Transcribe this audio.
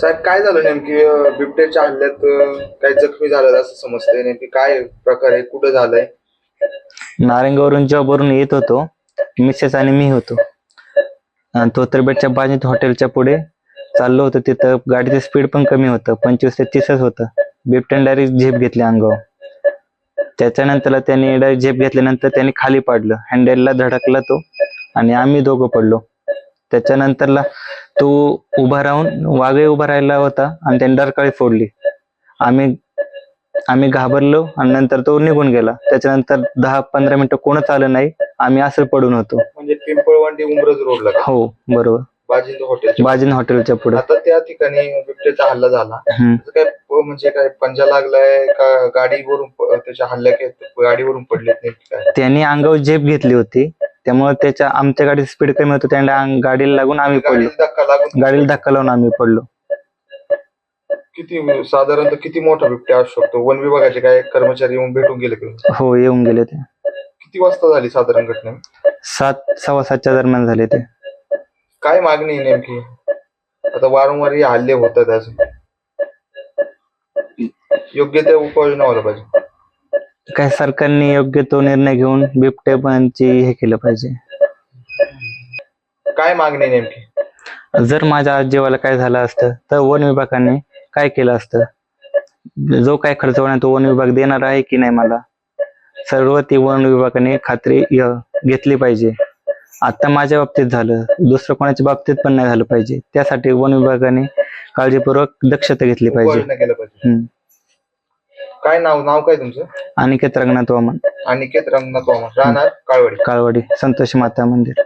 साहेब काय झालं नेमकी? अं, बिबट्याच्या हल्ल्यात अं, काही जखमी झालं असं समजतंय नेमकी काय प्रकार आहे? कुठं झालंय? नारायणगावरून जॉबवरून येत होतो मिसेस आणि मी होतो. आणि धोतरबेटच्या बाजूत हॉटेलच्या पुढे चाललो होतो. तिथं गाडीचं स्पीड पण कमी होतं पंचवीस ते तीसच होतं. बिबट्याने डायरेक्ट झेप घेतली अंगावर. त्याच्यानंतर त्याने डायरेक्ट झेप घेतल्यानंतर त्याने खाली पाडलं. हँडेलला धडकला तो आणि आम्ही दोघं पडलो. त्याच्यानंतरला तो उभा राहून वाघही उभा राहिला होता आणि त्याने डरकाळी फोडली. आम्ही आम्ही घाबरलो आणि नंतर तो निघून गेला. त्याच्यानंतर दहा पंधरा मिनिटं कोणच आलं नाही. आम्ही असं पडून होतो. म्हणजे पिंपळवांडी उमरज रोडला का? हो बरोबर. बाजिंद हॉटेल बाजीन हॉटेलच्या पुढे. आता त्या ठिकाणी बिबट्याचा हल्ला झाला. त्याचं काय प- म्हणजे काय पंजा लागलाय का? गाडीवरून प- त्याच्या हल्ल्या के- गाडीवरून पडलेत नेमकी काय? त्यांनी अंगावर झेप घेतली होती. त्यामुळे त्याच्या आमच्या गाडीची स्पीड कमी होती त्याने अंग- गाडीला लागून आम्ही पडलो. गाडीला धक्का लागून गाडीला धक्का लावून आम्ही पडलो. किती साधारणतः किती मोठा बिबट्या असू शकतो? वन विभागाचे काय कर्मचारी येऊन भेटून गेले का? हो येऊन गेले ते. किती वाजता झाली साधारण घटना? सात सव्वा सातच्या दरम्यान झाले ते. काय मागणी आहे नेमकी? आता वारंवार हे हल्ले होतात असे. योग्य त्या उपाययोजना व्हायला पाहिजे. काय सरकारने योग्य तो निर्णय घेऊन बिबटेपणची हे केलं पाहिजे. काय मागणी नेमकी? जर माझ्या आजीवाला काय झालं असतं तर वन विभागाने काय केलं असतं? जो काय खर्च होणार तो वन विभाग देणार आहे की नाही मला? सर्व ती वन विभागाने खात्री य- घेतली पाहिजे. आता माझ्या बाबतीत झालं दुसरं कोणाच्या बाबतीत पण नाही झालं पाहिजे. त्यासाठी वन विभागाने काळजीपूर्वक दक्षता घेतली पाहिजे. उपाययोजना केल्या पाहिजे. हम्म. काय नाव नाव काय तुमचं? अनिकेत रंगनाथ वामन. अनिकेत रंगनाथ वामन. राहणार काळवाडी. काळवाडी संतोषी माता मंदिर.